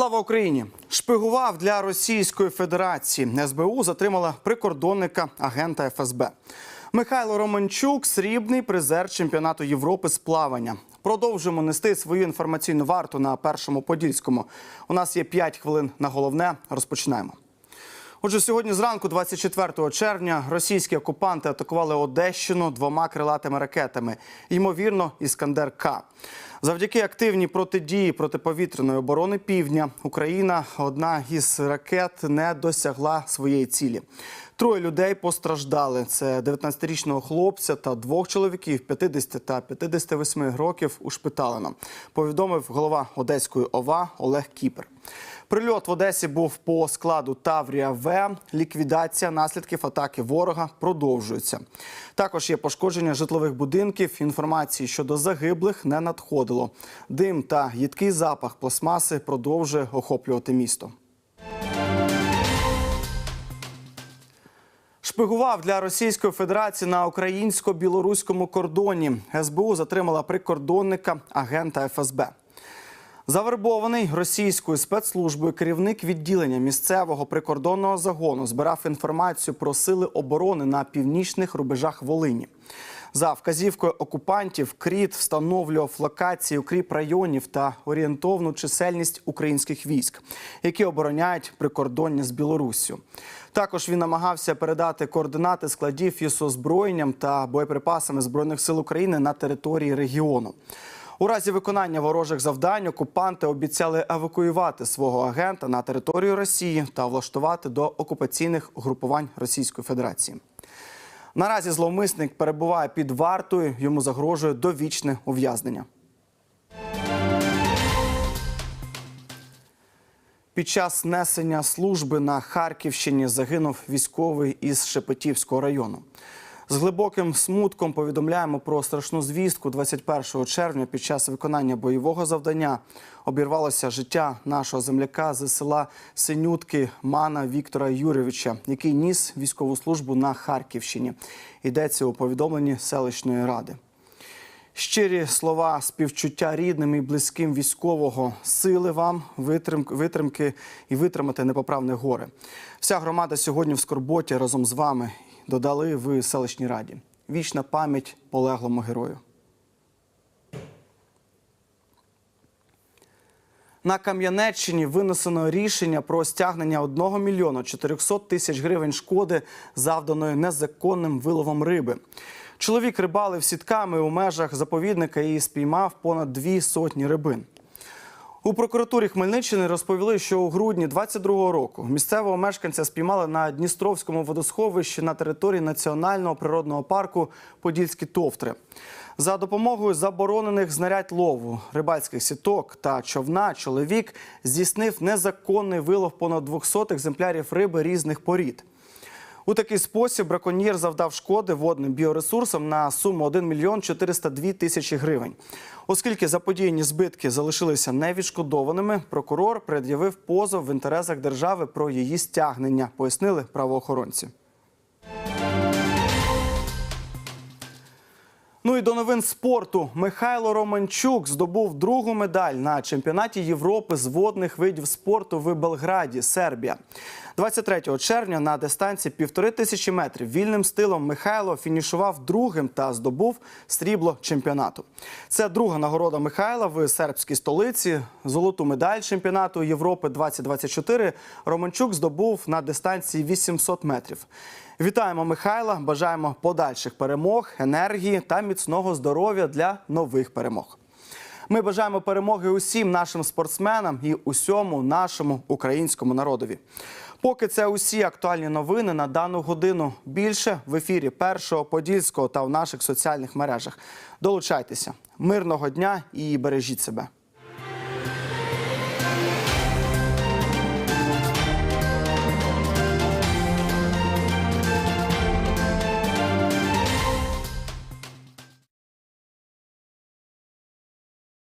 Слава Україні! Шпигував для Російської Федерації. СБУ затримала прикордонника агента ФСБ. Михайло Романчук срібний призер чемпіонату Європи з плавання. Продовжуємо нести свою інформаційну варту на першому подільському. У нас є 5 хвилин на головне. Розпочинаємо. Отже, сьогодні зранку, 24 червня, російські окупанти атакували Одещину двома крилатими ракетами. Ймовірно, Іскандер К. Завдяки активній протидії протиповітряної оборони півдня Україна одна із ракет не досягла своєї цілі. Троє людей постраждали. Це 19-річного хлопця та двох чоловіків 50 та 58 років ушпиталено. Повідомив голова Одеської ОВА Олег Кіпер. Прильот в Одесі був по складу Таврія В. Ліквідація наслідків атаки ворога продовжується. Також є пошкодження житлових будинків. Інформації щодо загиблих не надходило. Дим та їдкий запах пластмаси продовжує охоплювати місто. Шпигував для Російської Федерації на українсько-білоруському кордоні. СБУ затримала прикордонника агента ФСБ. Завербований російською спецслужбою керівник відділення місцевого прикордонного загону збирав інформацію про сили оборони на північних рубежах Волині. За вказівкою окупантів Кріт встановлював локації укріп районів та орієнтовну чисельність українських військ, які обороняють прикордоння з Білоруссю. Також він намагався передати координати складів із озброєнням та боєприпасами збройних сил України на території регіону. У разі виконання ворожих завдань окупанти обіцяли евакуювати свого агента на територію Росії та влаштувати до окупаційних угрупувань Російської Федерації. Наразі зловмисник перебуває під вартою, йому загрожує довічне ув'язнення. Під час несення служби на Харківщині загинув військовий із Шепетівського району. З глибоким смутком повідомляємо про страшну звістку. 21 червня під час виконання бойового завдання обірвалося життя нашого земляка з села Синютки Мана Віктора Юрійовича, який ніс військову службу на Харківщині. Йдеться у повідомленні селищної ради. Щирі слова співчуття рідним і близьким військового, сили вам, витримки, і витримати непоправне горе. Вся громада сьогодні в скорботі разом з вами додали в селищній раді. Вічна пам'ять полеглому герою. На Кам'янеччині винесено рішення про стягнення 1 мільйона 400 тисяч гривень шкоди, завданої незаконним виловом риби. Чоловік рибалив сітками у межах заповідника і спіймав понад дві сотні рибин. У прокуратурі Хмельниччини розповіли, що у грудні 22-го року місцевого мешканця спіймали на Дністровському водосховищі на території національного природного парку Подільські товтри. За допомогою заборонених знарядь лову, рибальських сіток та човна чоловік здійснив незаконний вилов понад 200 екземплярів риби різних порід. У такий спосіб браконьєр завдав шкоди водним біоресурсам на суму 1 мільйон 402 тисячі гривень. Оскільки заподіяні збитки залишилися невідшкодованими, прокурор пред'явив позов в інтересах держави про її стягнення, пояснили правоохоронці. Ну і до новин спорту. Михайло Романчук здобув другу медаль на чемпіонаті Європи з водних видів спорту в Белграді, Сербія. 23 червня на дистанції півтори тисячі метрів вільним стилом Михайло фінішував другим та здобув срібло чемпіонату. Це друга нагорода Михайла в сербській столиці. Золоту медаль чемпіонату Європи 2024 Романчук здобув на дистанції 800 метрів. Вітаємо Михайла! Бажаємо подальших перемог, енергії та міцного здоров'я для нових перемог. Ми бажаємо перемоги усім нашим спортсменам і усьому нашому українському народові. Поки це усі актуальні новини на дану годину. Більше в ефірі першого подільського та в наших соціальних мережах. Долучайтеся, мирного дня і бережіть себе.